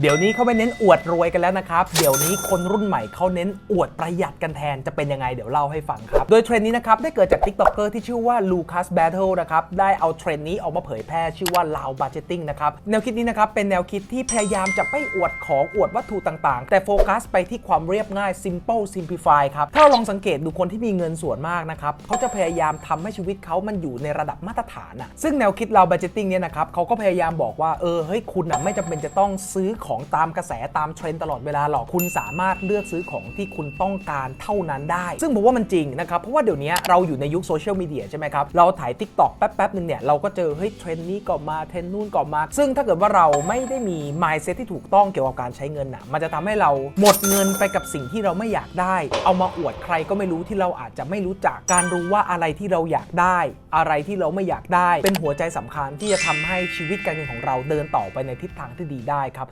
เดี๋ยวนี้เขาไม่เน้นอวดรวยกันแล้วนะครับ เดี๋ยวนี้คนรุ่นใหม่เขาเน้นอวดประหยัดกันแทนจะเป็นยังไงเดี๋ยวเล่าให้ฟังครับ โดยเทรนด์นี้นะครับได้เกิดจาก TikToker ที่ชื่อว่า Lucas Battle นะครับ ได้เอาเทรนด์นี้ออกมาเผยแพร่ชื่อว่า Lao Budgeting นะครับ แนวคิดนี้นะครับเป็นแนวคิดที่พยายามจะไม่อวดของอวดวัตถุต่าง ๆ แต่โฟกัสไปที่ความเรียบง่าย simple simplify ครับ ถ้าลองสังเกตดูคนที่มีเงินส่วนมากนะครับเขาจะพยายามทำให้ชีวิตเขามันอยู่ในระดับมาตรฐานอะซึ่งแนวคิด Lao Budgeting เนี่ยนะครับเขาก็พยายามบอกว่าเออเฮ้ยคุณอะไม่จำเป็นจะต้องซื้อของตามกระแสตามเทรนตลอดเวลาหรอกคุณสามารถเลือกซื้อของที่คุณต้องการเท่านั้นได้ ซึ่งผมว่ามันจริงนะครับ เพราะว่าเดี๋ยวนี้เราอยู่ในยุคโซเชียลมีเดียใช่ไหมครับ เราถ่าย Tik t o อกแป๊บๆหนึ่งเนี่ย เราก็เจอเฮ้ยเทรนนี้ก็มาเทรนนู่นก็มา ซึ่งถ้าเกิดว่าเราไม่ได้มี mindset ที่ถูกต้องเกี่ยวกับการใช้เงินน่ะมันจะทำให้เราหมดเงินไปกับสิ่งที่เราไม่อยากได้ เอามาอวดใครก็ไม่รู้ที่เราอาจจะไม่รู้จักการรู้ว่าอะไรที่เราอยากได้ อะไรที่เราไม่อยากได้ เป็นหัวใจสำคัญที่จะทำให้ชีวิตการเงินของเราเดินต่อไปในทิศทางที่ดีได้ครับ